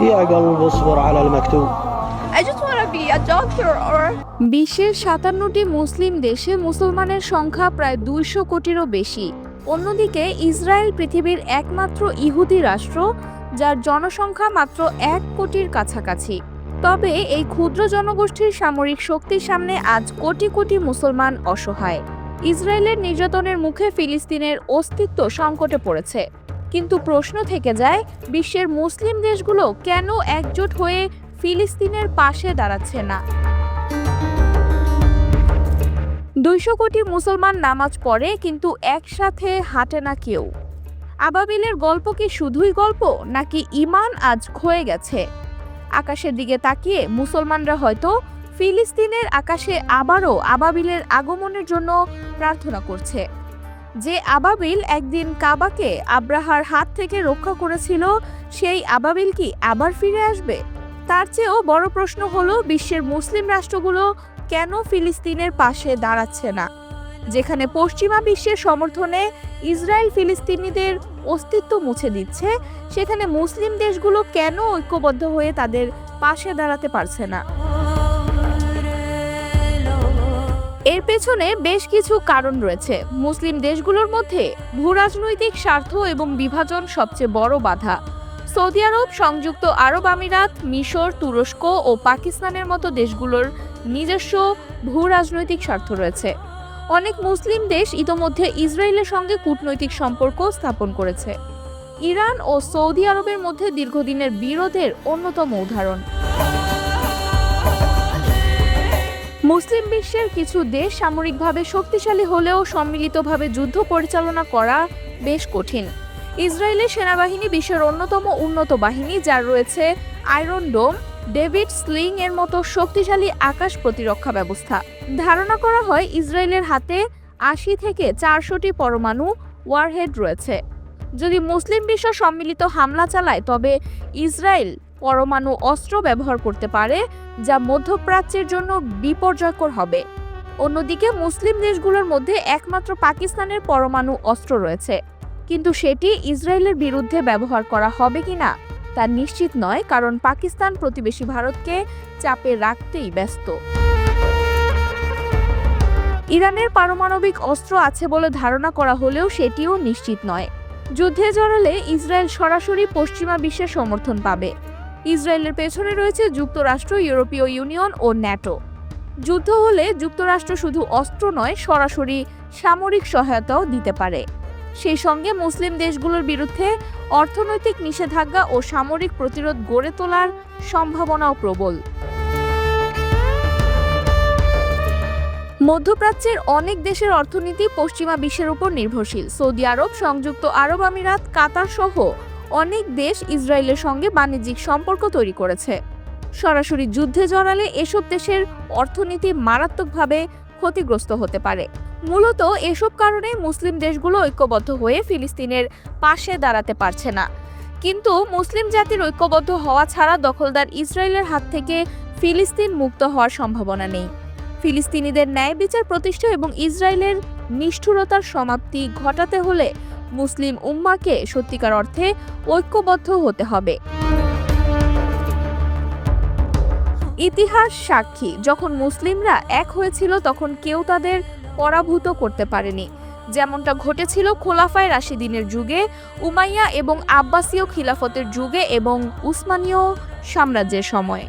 يا قلب اصبر على المكتوب I just want to be a doctor or বিশ্বের সাতান্নটি মুসলিম দেশে মুসলমানের সংখ্যা প্রায় দুইশো কোটিরও বেশি অন্যদিকে ইসরায়েল পৃথিবীর একমাত্র ইহুদি রাষ্ট্র যার জনসংখ্যা মাত্র এক কোটির কাছাকাছি তবে এই ক্ষুদ্র জনগোষ্ঠীর সামরিক শক্তির সামনে আজ কোটি কোটি মুসলমান অসহায় ইসরায়েলের নির্যাতনের মুখে ফিলিস্তিনের অস্তিত্ব সংকটে পড়েছে কিন্তু প্রশ্ন থেকে যায়, বিশ্বের মুসলিম দেশগুলো কেন একজোট হয়ে ফিলিস্তিনের পাশে দাঁড়াচ্ছে না? দুইশো কোটি মুসলমান নামাজ পড়ে কিন্তু একসাথে হাঁটে না কেউ। আবাবিলের গল্প কি শুধুই গল্প, নাকি ইমান আজ ক্ষয়ে গেছে? আকাশের দিকে তাকিয়ে মুসলমানরা হয়তো ফিলিস্তিনের আকাশে আবারও আবাবিলের আগমনের জন্য প্রার্থনা করছে। যে আবাবিল একদিন কাবাকে আব্রাহার হাত থেকে রক্ষা করেছিল, সেই আবাবিল কি আবার ফিরে আসবে? তার চেয়েও বড় প্রশ্ন হলো, বিশ্বের মুসলিম রাষ্ট্রগুলো কেন ফিলিস্তিনের পাশে দাঁড়াচ্ছে না? যেখানে পশ্চিমা বিশ্বের সমর্থনে ইসরায়েল ফিলিস্তিনিদের অস্তিত্ব মুছে দিচ্ছে, সেখানে মুসলিম দেশগুলো কেন ঐক্যবদ্ধ হয়ে তাদের পাশে দাঁড়াতে পারছে না? এর পেছনে বেশ কিছু কারণ রয়েছে। মুসলিম দেশগুলোর মধ্যে ভূরাজনৈতিক স্বার্থ এবং বিভাজন সবচেয়ে বড় বাধা। সৌদি আরব, সংযুক্ত আরব আমিরাত, মিশর, তুরস্ক ও পাকিস্তানের মতো দেশগুলোর নিজস্ব ভূ রাজনৈতিক স্বার্থ রয়েছে। অনেক মুসলিম দেশ ইতোমধ্যে ইসরায়েলের সঙ্গে কূটনৈতিক সম্পর্ক স্থাপন করেছে। ইরান ও সৌদি আরবের মধ্যে দীর্ঘদিনের বিরোধের অন্যতম উদাহরণ। মুসলিম বিশ্বের কিছু দেশ সামরিকভাবে শক্তিশালী হলেও সম্মিলিতভাবে যুদ্ধ পরিচালনা করা বেশ কঠিন। ইসরায়েলের সেনাবাহিনী বিশ্বের অন্যতম উন্নত বাহিনী, যার রয়েছে আয়রন ডোম, ডেভিড স্লিং এর মতো শক্তিশালী আকাশ প্রতিরক্ষা ব্যবস্থা। ধারণা করা হয়, ইসরায়েলের হাতে আশি থেকে চারশোটি পরমাণু ওয়ারহেড রয়েছে। যদি মুসলিম বিশ্ব সম্মিলিত হামলা চালায়, তবে ইসরায়েল পরমাণু অস্ত্র ব্যবহার করতে পারে, যা মধ্যপ্রাচ্যের জন্য বিপর্যয়কর হবে। অন্যদিকে মুসলিম দেশগুলোর মধ্যে একমাত্র পাকিস্তানের পরমাণু অস্ত্র রয়েছে। কিন্তু সেটি ইসরায়েলের বিরুদ্ধে ব্যবহার করা হবে কিনা তা নিশ্চিত নয়, কারণ পাকিস্তান প্রতিবেশী ভারতকে চাপে রাখতেই ব্যস্ত। ইরানের পারমাণবিক অস্ত্র আছে বলে ধারণা করা হলেও সেটিও নিশ্চিত নয়। যুদ্ধে জড়ালে ইসরায়েল সরাসরি পশ্চিমা বিশ্বের সমর্থন পাবে। ইসরায়েলের পেছনে রয়েছে যুক্তরাষ্ট্র, ইউরোপীয় ইউনিয়ন ও ন্যাটো। যুদ্ধ হলে যুক্তরাষ্ট্র শুধু অস্ত্র নয়, সরাসরি সামরিক সহায়তাও দিতে পারে। সেই সঙ্গে মুসলিম দেশগুলোর বিরুদ্ধে অর্থনৈতিক নিষেধাজ্ঞা ও সামরিক প্রতিরোধ গড়ে তোলার সম্ভাবনাও প্রবল। মধ্যপ্রাচ্যের অনেক দেশের অর্থনীতি পশ্চিমা বিশ্বের উপর নির্ভরশীল। সৌদি আরব, সংযুক্ত আরব আমিরাত, কাতার সহ অনেক দেশ ইসরায়েলের সঙ্গে বাণিজ্যিক সম্পর্ক তৈরি করেছে। সরাসরি যুদ্ধে জড়ালে এসব দেশের অর্থনীতি মারাত্মকভাবে ক্ষতিগ্রস্ত হতে পারে। মূলত এসব কারণে মুসলিম দেশগুলো ঐক্যবদ্ধ হয়ে ফিলিস্তিনের পাশে দাঁড়াতে পারছে না। কিন্তু মুসলিম জাতির ঐক্যবদ্ধ হওয়া ছাড়া দখলদার ইসরায়েলের হাত থেকে ফিলিস্তিন মুক্ত হওয়ার সম্ভাবনা নেই। ফিলিস্তিনিদের ন্যায় বিচার প্রতিষ্ঠা এবং ইসরায়েলের নিষ্ঠুরতার সমাপ্তি ঘটাতে হলে মুসলিম উম্মাকে সত্যিকার অর্থে ঐক্যবদ্ধ হতে হবে। ইতিহাস সাক্ষী, যখন মুসলিমরা এক হয়েছিল তখন কেউ তাদের পরাভূত করতে পারেনি। যেমনটা ঘটেছিল খোলাফায় রাশিদিনের যুগে, উমাইয়া এবং আব্বাসীয় খিলাফতের যুগে এবং উসমানীয় সাম্রাজ্যের সময়ে।